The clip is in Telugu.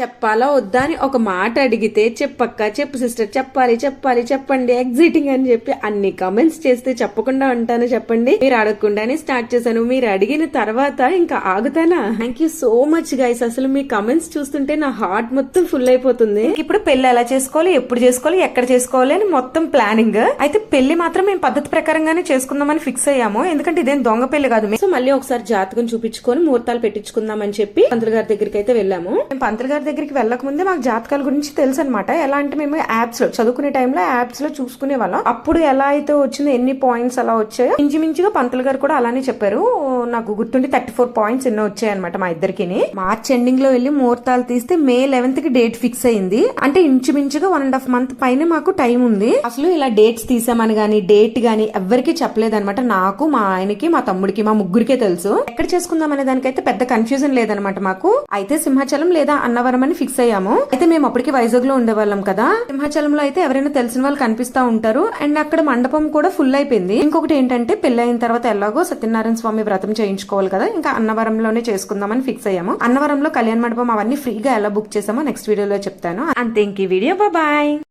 చెప్పాలా వద్దా అని ఒక మాట అడిగితే చెప్పక్క చెప్పు సిస్టర్ చెప్పాలి చెప్పాలి చెప్పండి ఎగ్జిటింగ్ అని చెప్పి అన్ని కమెంట్స్ చేస్తే చెప్పకుండా ఉంటాను చెప్పండి. మీరు అడగకుండానే స్టార్ట్ చేశాను. మీరు అడిగిన తర్వాత ఇంకా ఆగుతానా? Thank you so much guys అసలు మీ కమెంట్స్ చూస్తుంటే నా హార్ట్ మొత్తం ఫుల్ అయిపోతుంది. ఇప్పుడు పెళ్ళి ఎలా చేసుకోవాలి ఎప్పుడు చేసుకోవాలి ఎక్కడ చేసుకోవాలి అని మొత్తం ప్లానింగ్ అయితే పెళ్ళి మాత్రం మేము పద్ధతి ప్రకారంగానే చేసుకుందామని ఫిక్స్ అయ్యాము. ఎందుకంటే ఇదేం దొంగ పెళ్ళి కాదు. సో మళ్ళీ ఒకసారి జాతకం చూపించుకొని ముహూర్తాలు పెట్టించుకుందామని చెప్పి పంతులు గారి దగ్గరికి అయితే వెళ్ళాము. మేము పంతులు గారి దగ్గరికి వెళ్ళకముందే మాకు జాతకాల గురించి తెలుసు అనమాట ఎలా అంటే మేము యాప్స్లో చదువుకునే టైంలో యాప్స్లో చూసుకునే వాళ్ళం. అప్పుడు ఎలా అయితే వచ్చిందో ఎన్ని పాయింట్స్ అలా వచ్చాయో ఇంచుమించుగా పంతులు గారు కూడా అలానే చెప్పారు. నాకు గుర్తుండి థర్టీ ఫోర్ పాయింట్స్ ఎన్నో వచ్చాయన్నమాట మా ఇద్దరికి మార్చ్ ఎండింగ్లో వెళ్ళి ముహూర్తాలు తీస్తే మే లెవెన్త్కి డేట్ ఫిక్స్ అయింది. అంటే ఇంచుమించుగా వన్ అండ్ హాఫ్ మంత్ పైన మాకు టైం ఉంది. అసలు ఇలా డేట్స్ తీసామని గానీ డేట్ గానీ ఎవరికి చెప్పలేదన్నమాట. నాకు మా ఆయనకి మా తమ్ముడికి మా ముగ్గురికే తెలుసు. ఎక్కడ చేసుకుందాం అనే దానికైతే పెద్ద కన్ఫ్యూజన్ లేదనమాట మాకు. అయితే సింహాచలం లేదా అన్నవరం అని ఫిక్స్ అయ్యాము. అయితే మేము అప్పటికి వైజాగ్లో ఉండేవాళ్ళం కదా. సింహాచలంలో అయితే ఎవరైనా తెలిసిన వాళ్ళు కనిపిస్తా ఉంటారు. అండ్ అక్కడ మండపం కూడా ఫుల్ అయిపోయింది. ఇంకొకటి ఏంటంటే పెళ్ళి అయిన తర్వాత ఎలాగో సత్యనారాయణ స్వామి వ్రతం చేయించుకోవాలి కదా. ఇంకా అన్నవరంలోనే చేసుకుందామని ఫిక్స్ అయ్యాము. అన్నవరంలో కళ్యాణ మండపం అవన్నీ ఫ్రీగా ఎలా బుక్ చేసామో నెక్స్ట్ వీడియోలో చెప్తాను. అంతే ఇంక ఈ వీడియో బాయ్